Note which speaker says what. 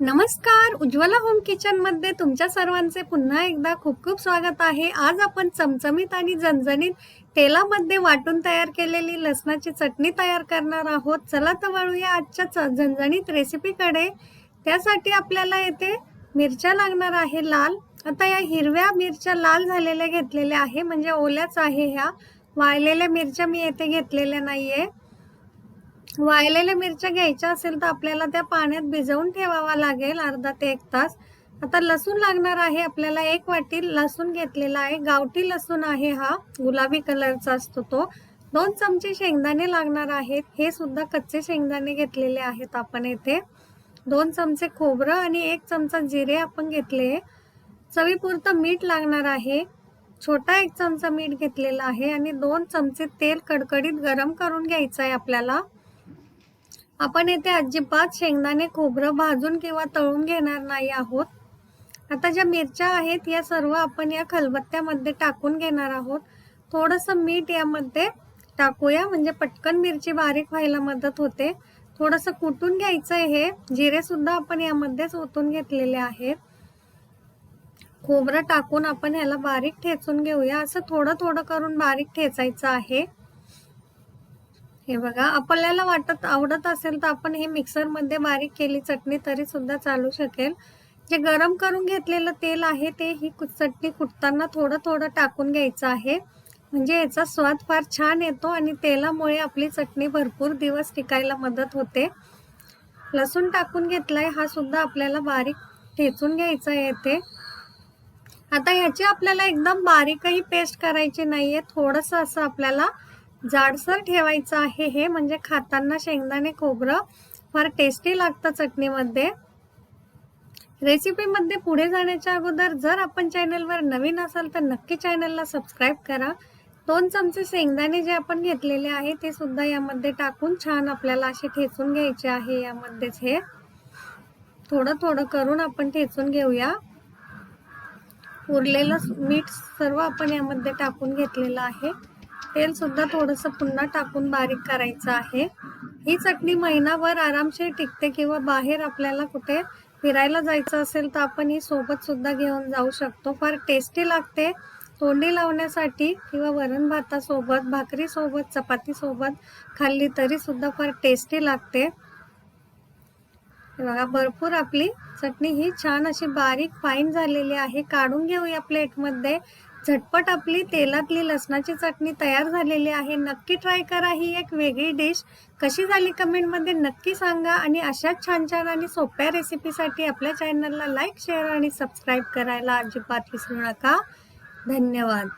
Speaker 1: नमस्कार उज्ज्वला होम किचनमध्ये तुमच्या सर्वांचे पुन्हा एकदा खूप खूप स्वागत आहे. आज आपण चमचमीत आणि झणझणीत तेलामध्ये वाटून तयार केलेली लसणाची चटणी तयार करणार आहोत. चला तर वळूया आजच्या च- झणझणीत रेसिपीकडे त्यासाठी आपल्याला येथे मिरच्या लागणार आहे लाल. आता या हिरव्या मिरच्या लाल झालेल्या घेतलेल्या आहे म्हणजे ओल्याच आहे ह्या. वाळलेल्या मिरच्या मी येथे घेतलेल्या नाहीये. वाळलेल्या मिरच्या घ्यायच्या असेल तर आपल्याला त्या पाण्यात भिजवून ठेवावा लागेल अर्धा ते एक तास. आता लसूण लागणार आहे आपल्याला एक वाटी लसूण घेतलेला आहे. गावठी लसूण आहे हा गुलाबी कलरचा असतो तो. दोन चमचे शेंगदाणे लागणार आहेत. हे सुद्धा कच्चे शेंगदाणे घेतलेले आहेत आपण येथे दोन चमचे खोबरं आणि एक चमचा जिरे आपण घेतले. चवीपुरतं मीठ लागणार आहे. छोटा एक चमचा मीठ घेतलेला आहे आणि दोन चमचे तेल कडकडीत गरम करून घ्यायचं आहे आपल्याला. आपण येथे अजिबात शेंगदाणे खोबरं भाजून किंवा तळून घेणार नाही आहोत. आता ज्या मिरच्या आहेत या सर्व आपण या खलबत्त्यामध्ये टाकून घेणार आहोत. थोडंसं मीठ यामध्ये टाकूया म्हणजे पटकन मिरची बारीक व्हायला मदत होते. थोडंसं कुटून घ्यायचं आहे हे. जिरे सुद्धा आपण यामध्येच ओतून घेतलेले आहेत. खोबरं टाकून आपण ह्याला बारीक ठेचून घेऊया. असं थोडं थोडं करून बारीक ठेचायचं आहे. हे बघा आपल्याला वाटत आवडत असेल तर आपण हे मिक्सरमध्ये बारीक केली चटणी तरी सुद्धा चालू शकेल. जे गरम करून घेतलेलं तेल आहे ते ही चटणी कुटताना थोडं थोडं टाकून घ्यायचं आहे. म्हणजे याचा स्वाद फार छान येतो आणि तेलामुळे आपली चटणी भरपूर दिवस टिकायला मदत होते. लसूण टाकून घेतलाय हा सुद्धा आपल्याला बारीक ठेचून घ्यायचा आहे येथे आता ह्याची आपल्याला एकदम बारीकही पेस्ट करायची नाहीये थोडंसं असं आपल्याला जाडसर ठेवायचं आहे हे म्हणजे खाताना शेंगदाणे खोबरं फार टेस्टी लागतं चटणीमध्ये. रेसिपीमध्ये पुढे जाण्याच्या अगोदर जर आपण चॅनलवर नवीन असाल तर नक्की चॅनलला सबस्क्राईब करा. दोन चमचे शेंगदाणे जे आपण घेतलेले आहे ते सुद्धा यामध्ये टाकून छान आपल्याला असे ठेचून घ्यायचे आहे यामध्येच हे. थोडं थोडं करून आपण ठेचून घेऊया. उरलेलं मीठ सर्व आपण यामध्ये टाकून घेतलेलं आहे. तेल सुद्धा थोडंसं पुन्हा टाकून बारीक करायचं आहे. ही चटणी महिनाभर आरामशीर टिकते किंवा बाहेर आपल्याला कुठे फिरायला जायचं असेल तर आपण ही सोबत सुद्धा घेऊन जाऊ शकतो. फार टेस्टी लागते. तोंडी लावण्यासाठी किंवा वरण भातासोबत भाकरीसोबत चपातीसोबत खाल्ली तरी सुद्धा फार टेस्टी लागते. बघा भरपूर आपली चटणी ही छान अशी बारीक फाईन झालेली आहे. काढून घेऊया प्लेटमध्ये झटपट आपली तेलातली लसणाची चटणी तयार झालेली आहे. नक्की ट्राय करा ही एक वेगळी डिश कशी झाली कमेंटमध्ये नक्की सांगा आणि अशाच छान छान आणि सोप्या रेसिपीसाठी आपल्या चॅनलला लाईक शेअर आणि सबस्क्राईब करायला अजिबात विसरू नका. धन्यवाद.